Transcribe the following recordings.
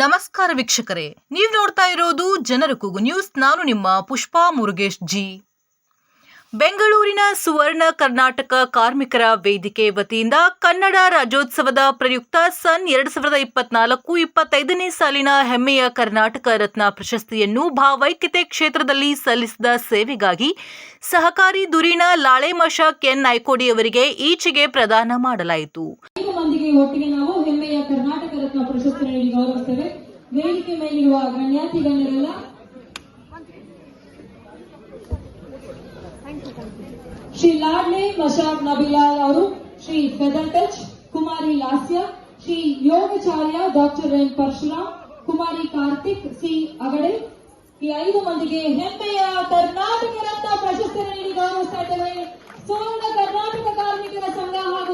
ನಮಸ್ಕಾರ ವೀಕ್ಷಕರೇ, ನೀವು ನೋಡ್ತಾ ಇರೋದು ಜನರ ಕೂಗು ನ್ಯೂಸ್, ನಾನು ನಿಮ್ಮ ಪುಷ್ಪಾ ಮುರುಗೇಶ್ ಜಿ. ಬೆಂಗಳೂರಿನ ಸುವರ್ಣ ಕರ್ನಾಟಕ ಕಾರ್ಮಿಕರ ವೇದಿಕೆ ವತಿಯಿಂದ ಕನ್ನಡ ರಾಜ್ಯೋತ್ಸವದ ಪ್ರಯುಕ್ತ ಸನ್ ಎರಡು ಸಾವಿರದ ಇಪ್ಪತ್ನಾಲ್ಕು, ಇಪ್ಪತ್ತೈದನೇ ಸಾಲಿನ ಹೆಮ್ಮೆಯ ಕರ್ನಾಟಕ ರತ್ನ ಪ್ರಶಸ್ತಿಯನ್ನು ಭಾವೈಕ್ಯತೆ ಕ್ಷೇತ್ರದಲ್ಲಿ ಸಲ್ಲಿಸಿದ ಸೇವೆಗಾಗಿ ಸಹಕಾರಿ ದುರಿನ ಲಾಳೆಮಶ ಕೆನ್ ನಾಯ್ಕೋಡಿ ಅವರಿಗೆ ಈಚೆಗೆ ಪ್ರದಾನ ಮಾಡಲಾಯಿತು. ಗೌರವಿಸ್ತೇವೆ ವೇದಿಕೆ ಮೇಲಿರುವ ಗಣ್ಯಾತಿ ಗಣ್ಯರೆಲ್ಲ ಶ್ರೀ ಲಾಡ್ಲೆ ಮಶಾಬ್ ನಬಿಲಾಲ್ ಅವರು, Shri feather touch Kumari Lasya, Shri Yogacharya doctor N Parashuram, Kumari Karthik, C Agade. ಈ ಐದು ಮಂದಿಗೆ ಹೆಮ್ಮೆಯ ಕರ್ನಾಟಕ ರತ್ನ ಪ್ರಶಸ್ತಿಯನ್ನು ನೀಡಿ ಗೌರವಿಸ್ತಾ ಇದ್ದೇವೆ. ಸುವರ್ಣ ಕರ್ನಾಟಕ ಕಾರ್ಮಿಕರ ಸಂಘ ಹಾಗೂ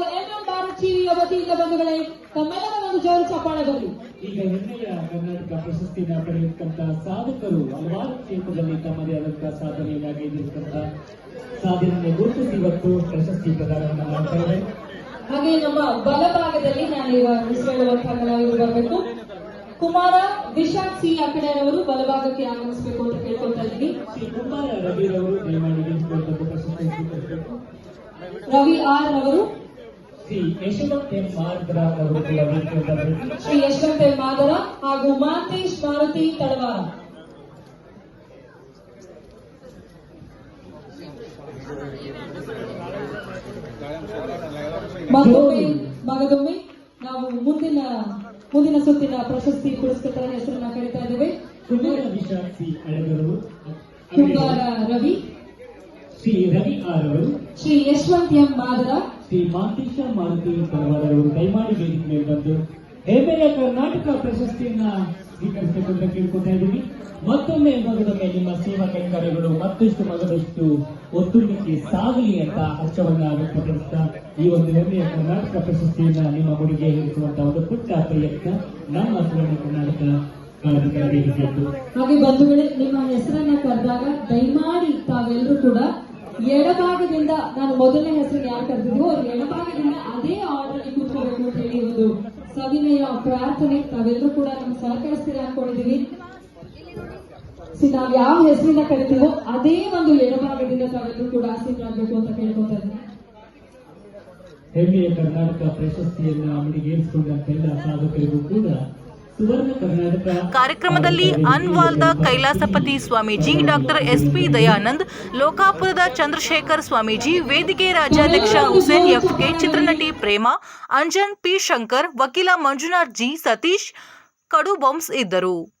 ಎಂಎಂ ವತಿಯಿಂದ ಬಂಧುಗಳೇ ತಮ್ಮೆಲ್ಲರ ಒಂದು ಜೋರು ಚಪ್ಪಾಳೆ ಬರಲಿ ಈಗ ಹೆಮ್ಮೆಯ ಕರ್ನಾಟಕ ಪ್ರಶಸ್ತಿನ ಪಡೆಯುತ್ತಂತಹ ಸಾಧಕರು ಹಲವಾರು ಕ್ಷೇತ್ರದಲ್ಲಿ ತಮ್ಮದೇ ಆದಂತಹ ಸಾಧನೆಯಾಗಿ ಗೈದಿರತಕ್ಕಂತ ಸಾಧನೆಯನ್ನು ಗುರುತಿಸಿ ಇವತ್ತು ಪ್ರಶಸ್ತಿ ಪ್ರದಾನವನ್ನು ಮಾಡ್ತಾ ಹಾಗೆ ನಮ್ಮ ಬಲಭಾಗದಲ್ಲಿ ನಾನು ಹೇಳುವಂತಹ ಕಲಾವಿದರು ಬರಬೇಕು ಕುಮಾರ ದಿಶಾಕ್ ಸಿ ಅಕಡೆಯವರು ಬಲಭಾಗಕ್ಕೆ ಆಗಮಿಸಬೇಕು ಅಂತ ಕೇಳ್ಕೊಳ್ತಾ ಇದ್ದೀನಿ. ಶ್ರೀ ಕುಮಾರ ರವಿರವರು ದಯಮಾಡಿ ಗೆದ್ದುಕೊಂಡದ್ದು ಪ್ರಶಸ್ತಿ ರವಿ ಆರ್ ಅವರು ಶ್ರೀ ಯಶವಂತೆ ಮಾದರ ಅವರು ಶ್ರೀ ಯಶವಂತೆ ಮಾದರ ಹಾಗೂ ಮಾಂತೇಶ್ ಮಾರುತಿ ತಳವಾರ. ಮಗದೊಮ್ಮೆ ಮಗದೊಮ್ಮೆ ನಾವು ಮುಂದಿನ ಮುಂದಿನ ಸುತ್ತಿನ ಪ್ರಶಸ್ತಿ ಪುರಸ್ಕೃತರ ಹೆಸರನ್ನ ಕರೀತಾ ಇದ್ದೇವೆ. ಕುಮಾರ ರವಿ. ಶ್ರೀ ರವಿ ಆರ್ ಅವರು. ಶ್ರೀ ಯಶವಂತ್ ಎಂ ಮಾದರ. ಶ್ರೀ ಮಾತೀಶ ಮಾರುತಿ ಪರವಾದವರು ಕೈಮಾಡಿ ವೇದಿಕೆ ಮೇಲೆ ಬಂದು ಹೆಮ್ಮೆಯ ಕರ್ನಾಟಕ ಪ್ರಶಸ್ತಿಯನ್ನ ಸ್ವೀಕರಿಸಬೇಕು ಅಂತ ಕೇಳ್ಕೊತಾ ಇದ್ದೀವಿ. ಮತ್ತೊಮ್ಮೆ ಮಗದೊಮ್ಮೆ ನಿಮ್ಮ ಸೇವಾ ಕೈಂಕರ್ಯಗಳು ಮತ್ತಷ್ಟು ಮಗದಷ್ಟು ಒತ್ತುಳಿಕೆ ಸಾಗಲಿ ಅಂತ ಹರ್ಷವನ್ನ ವ್ಯಕ್ತಪಡಿಸ್ತಾ ಈ ಒಂದು ಹೆಮ್ಮೆಯ ಕರ್ನಾಟಕ ಪ್ರಶಸ್ತಿಯನ್ನ ನಿಮ್ಮ ಹುಡುಗಿಯ ಹೇರಿಸುವಂತಹ ಒಂದು ಪುಟ್ಟ ಪ್ರಯತ್ನ ನಮ್ಮ ಸುವರ್ಣ ಕರ್ನಾಟಕ ಹಾಗೆ ಬಂಧುಗಳೇ, ನಿಮ್ಮ ಹೆಸರನ್ನ ಕರೆದಾಗ ದಯಮಾಡಿ ತಾವೆಲ್ಲರೂ ಕೂಡ ಎಡಭಾಗದಿಂದ ನಾನು ಮೊದಲನೇ ಹೆಸರು ಯಾರು ಕರೆದಿದ್ರು ಅವ್ರು ಎಡಭಾಗದಿಂದ ಅದೇ ಆರ್ಡರ್ ಕೂತ್ಕೋಬೇಕು ಅಂತ ಹೇಳಿ ಒಂದು ಸವಿನಯ ಪ್ರಾರ್ಥನೆ, ತಾವೆಲ್ಲರೂ ಕೂಡ ನಮ್ಗೆ ಸಹಕರಿಸ್ತೀರಾ ಅನ್ಕೊಂಡಿದೀವಿ ಸಿ, ನಾವ್ ಯಾವ ಹೆಸರಿನ ಕರಿತೀವೋ ಅದೇ ಒಂದು ಎಡಭಾಗದಿಂದ ತಾವೆಲ್ಲರೂ ಕೂಡ ಆಸೀನರಾಗಬೇಕು ಅಂತ ಕೇಳ್ಕೊತಾ ಇದ್ದೀನಿ ಹೆಮ್ಮೆಯ ಕರ್ನಾಟಕ ಪ್ರಶಸ್ತಿಯನ್ನ ಮುಡಿಗೇರಿಸಿಕೊಂಡಂತೆಲ್ಲ ಸಾಧಕರಿಗೂ ಕೂಡ ಕಾರ್ಯಕ್ರಮದಲ್ಲಿ ಅನ್ವಾಲ್ದ ಕೈಲಾಸಪತಿ ಸ್ವಾಮೀಜಿ, ಡಾಕ್ಟರ್ ಎಸ್ಪಿ ದಯಾನಂದ್, ಲೋಕಾಪುರದ ಚಂದ್ರಶೇಖರ್ ಸ್ವಾಮೀಜಿ, ವೇದಿಕೆ ರಾಜ್ಯಾಧ್ಯಕ್ಷ ಹುಸೇನ್ ಎಫ್ಕೆ ಚಿತ್ರನಟಿ ಪ್ರೇಮ, ಅಂಜನ್ ಪಿ ಶಂಕರ್, ವಕೀಲ ಮಂಜುನಾಥ್ ಜಿ ಸತೀಶ್ ಕಡು ಇದ್ದರು.